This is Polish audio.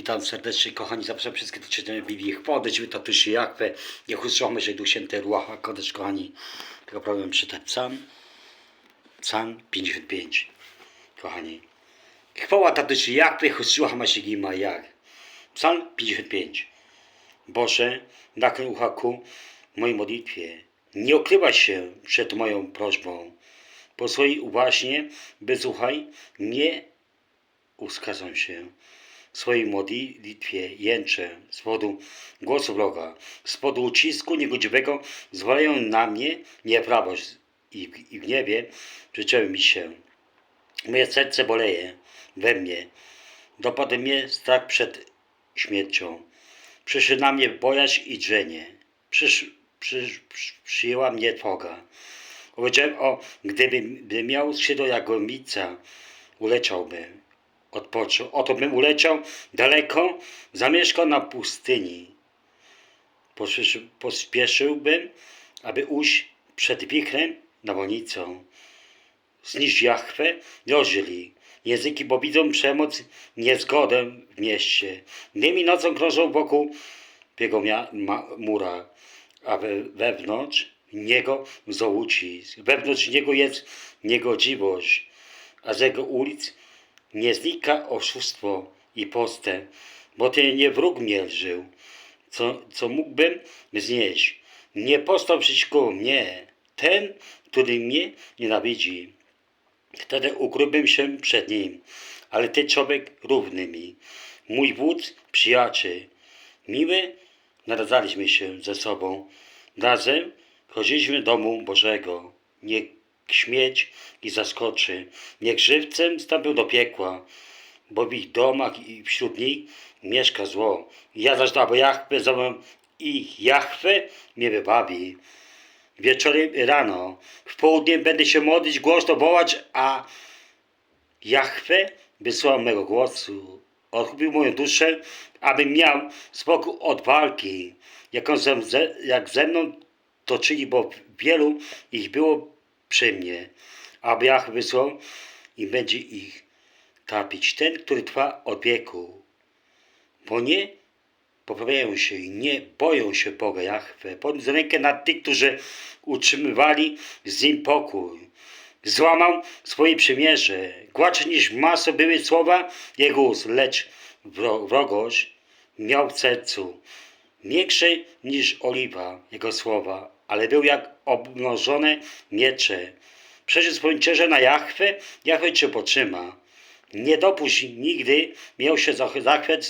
Witam serdecznie, kochani, zapraszam wszystkich do czytania Biblii. Podejdźmy tatuszy Jachwę, niech usłyszamy, że Duch Święty Ruacha Kodesz, kochani. Tylko problem czytać psalm, psalm 55, kochani. Chwała tatuszy Jachwę, usłyszamy się gima jak. Psalm 55. Boże, nakryj ucha ku mojej modlitwie. Nie ukrywaj się przed moją prośbą. Po swojej uważnie, bezuchaj, nie uskazam się. W swojej modlitwie jęczę z powodu głosu wroga, z powodu ucisku niegodziwego zwalają na mnie nieprawość i, i gniewie przyczeły mi się. Moje serce boleje we mnie, dopadł mnie strach przed śmiercią. Przyszły na mnie bojaźń i drzenie. Przysz, przysz, przy, przyjęła mnie trwoga. Powiedziałem, o, gdybym miał skrzydło jak gołębica, uleciałbym odpoczął. Oto bym uleciał daleko, zamieszkał na pustyni. Pospieszył- Pospieszyłbym, aby ujść przed wichrem nawolnicą. Zniszcz Jachwę, rozdzieli języki, bo widzą przemoc, niezgodę w mieście. Dniem i nocą krążą wokół jego mura, a we, wewnątrz niego zołucisk. Wewnątrz niego jest niegodziwość, a z jego ulic nie znika oszustwo i postęp, bo ty nie wróg mnie żył, co, co mógłbym znieść. Nie postał przeciwko mnie ten, który mnie nienawidzi. Wtedy ukryłbym się przed nim, ale ty człowiek równy mi, mój wódz, przyjaciel. Miły naradzaliśmy się ze sobą. Razem chodziliśmy do domu Bożego. Niech śmieć i zaskoczy. Niech żywcem wstąpił do piekła, bo w ich domach i wśród nich mieszka zło. Ja zaś do Jachwę zowę ich Jachwę mnie wybawi. Wieczorem i rano, w południe będę się modlić, głośno wołać, a Jachwę wysłał mego głosu. Odkupił moją duszę, abym miał spokój od walki, jaką ze, jak ze mną toczyli, bo wielu ich było przy mnie. Aby Jachwę wysłał i będzie ich tapić. Ten, który trwa od wieku. Bo nie poprawiają się i nie boją się Boga Jachwę. Podniósł rękę nad tych, którzy utrzymywali z nim pokój. Złamał swoje przymierze. Gładsze niż masę były słowa jego ust, lecz wro- wrogość miał w sercu. Większe niż oliwa jego słowa, ale był jak obmnożone miecze. Przecież spojrzycie na Jachwę, Jachwę cię potrzyma. Nie dopuść nigdy miał się zach- zachwiać